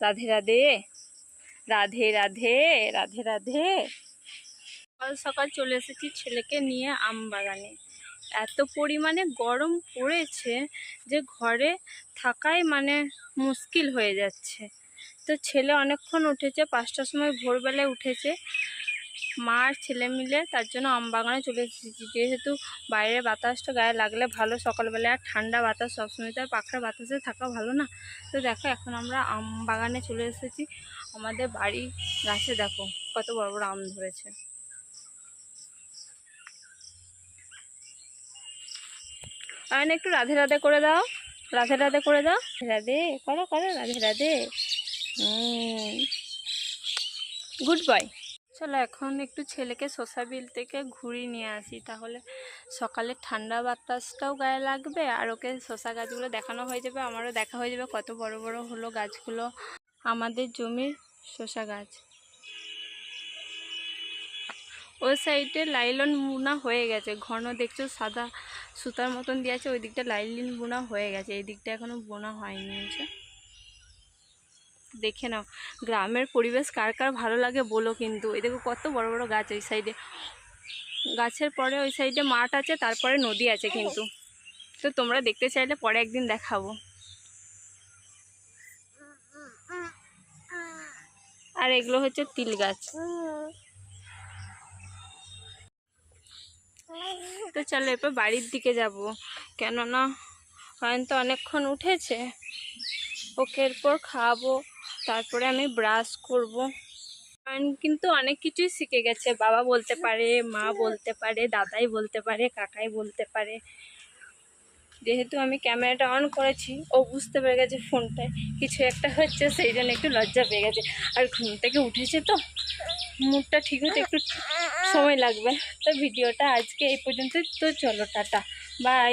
রাধে রাধে। রাধে রাধে রাধে রাধে। সকাল সকাল চলে এসেছি ছেলেকে নিয়ে আম বাগানে। এত পরিমাণে গরম পড়েছে যে ঘরে থাকাই মানে মুশকিল হয়ে যাচ্ছে। তো ছেলে অনেকক্ষণ উঠেছে, পাঁচটার সময় ভোরবেলায় উঠেছে। মা আর ছেলে মিলে তার জন্য আম বাগানে চলে এসেছি। যেহেতু বাইরের বাতাসটা গায়ে লাগলে ভালো সকালবেলায় আর ঠান্ডা বাতাস সবসময় তো আর বাতাসে থাকা ভালো না। তো দেখো, এখন আমরা আম বাগানে চলে এসেছি। আমাদের বাড়ি গাছে দেখো, কত বড় বড় আম ধরেছে। আয়ন একটু রাধে রাধে করে দাও, রাধে রাধে করে দাও। রাধে করো করো, রাধে রাধে। গুড বাই চলো এখন একটু ছেলেকে শসা বিল থেকে ঘুরিয়ে নিয়ে আসি। তাহলে সকালে ঠান্ডা বাতাসটাও গায়ে লাগবে আর ওকে শসা গাছগুলো দেখানো হয়ে যাবে, আমারও দেখা হয়ে যাবে কত বড় বড় হলো গাছগুলো, আমাদের জমির শসা গাছ। ওই সাইডে লাইলন বুনা হয়ে গেছে, ঘন দেখছ সাদা সুতার মতন দিয়ে আছে, ওই দিকটা লাইলিন বোনা হয়ে গেছে, এই দিকটা এখনও বোনা হয়নি হয়েছে দেখে নাও। গ্রামের পরিবেশ কার কার ভালো লাগে বলো কিন্তু। এই দেখো কত বড় বড় গাছ ওই সাইডে গাছের পরে ওই সাইডে মাঠ আছে, তারপরে নদী আছে কিন্তু। তো তোমরা দেখতে চাইলে পরে একদিন দেখাবো। আর এগুলো হচ্ছে তিল গাছ। তো চলো এরপর বাড়ির দিকে যাব। কেননা কারণ তো অনেকক্ষণ উঠেছে। ওকে এরপর খাওয়াবো। তারপরে আমি ব্রাশ করব। কিন্তু অনেক কিছুই শিখে গেছে। বাবা বলতে পারে, মা বলতে পারে, দাদাই বলতে পারে, কাকাই বলতে পারে। যেহেতু আমি ক্যামেরাটা অন করেছি, ও বুঝতে পেরে গেছে ফোনটায়। কিছু একটা হচ্ছে, সেই জন্য একটু লজ্জা পেয়ে গেছে। আর ঘুম থেকে উঠেছে তো। মুডটা ঠিক হতে একটু সময় লাগবে। তো ভিডিওটা আজকে এই পর্যন্ত তো চলো, টাটা। বাই